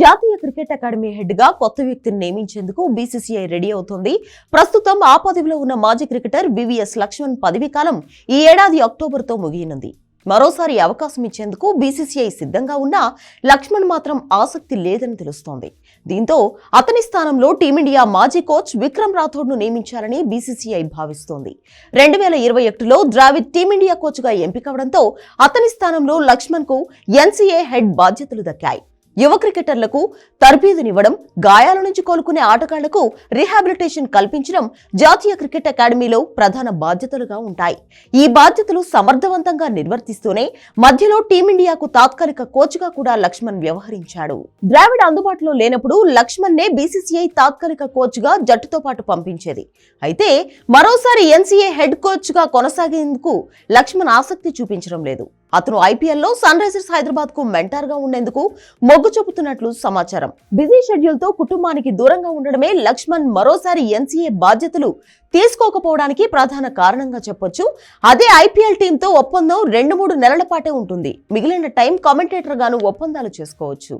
జాతీయ cricket academy హెడ్గా కొత్త వ్యక్తిని నియమించేందుకు బీసీసీఐ రెడీ అవుతోంది. ప్రస్తుతం ఆ పదవిలో ఉన్న మాజీ క్రికెటర్ వివిఎస్ లక్ష్మణ్ పదవీ కాలం ఈ ఏడాది అక్టోబర్తో ముగియనుంది. మరోసారి అవకాశం ఇచ్చేందుకు బీసీసీఐ సిద్ధంగా ఉన్నా లక్ష్మణ్ మాత్రం ఆసక్తి లేదని తెలుస్తోంది. దీంతో అతని స్థానంలో టీమిండియా మాజీ కోచ్ విక్రమ్ రాథోడ్ను నియమించాలని బీసీసీఐ భావిస్తోంది. రెండు వేల ఇరవై ఒకటిలో ద్రావిడ్ టీమిండియా కోచ్గా ఎంపికవడంతో అతని స్థానంలో లక్ష్మణ్కు ఎన్సీఏ హెడ్ బాధ్యతలు దక్కాయి. యువ క్రికెటర్లకు తర్బీదునివ్వడం గాయాల నుంచి కోలుకునే ఆటగాళ్ళకు రీహాబిలిటేషన్ కల్పించడం జాతీయ క్రికెట్ అకాడమీలో ప్రధాన బాధ్యతలుగా ఉంటాయి. ఈ బాధ్యతలు సమర్థవంతంగా నిర్వర్తిస్తూనే మధ్యలో టీమిండియాకు తాత్కాలిక కోచ్గా కూడా లక్ష్మణ్ వ్యవహరించాడు. ద్రావిడ్ అందుబాటులో లేనప్పుడు లక్ష్మణ్నే బీసీసీఐ తాత్కాలిక కోచ్గా జట్టుతో పాటు పంపించేది. అయితే మరోసారి ఎన్సీఏ హెడ్ కోచ్గా కొనసాగేందుకు లక్ష్మణ్ ఆసక్తి చూపించడం లేదు. అతను ఐపీఎల్లో సన్ రైజర్స్ హైదరాబాద్కు మెంటార్గా ఉండేందుకు మొగ్గు చూపుతున్నట్లు సమాచారం. బిజీ షెడ్యూల్తో కుటుంబానికి దూరంగా ఉండడమే లక్ష్మణ్ మరోసారి ఎన్సీఏ బాధ్యతలు తీసుకోకపోవడానికి ప్రధాన కారణంగా చెప్పొచ్చు. అదే ఐపీఎల్ టీంతో ఒప్పందం రెండు మూడు నెలల పాటే ఉంటుంది. మిగిలిన టైం కామెంటేటర్ గాను ఒప్పందాలు చేసుకోవచ్చు.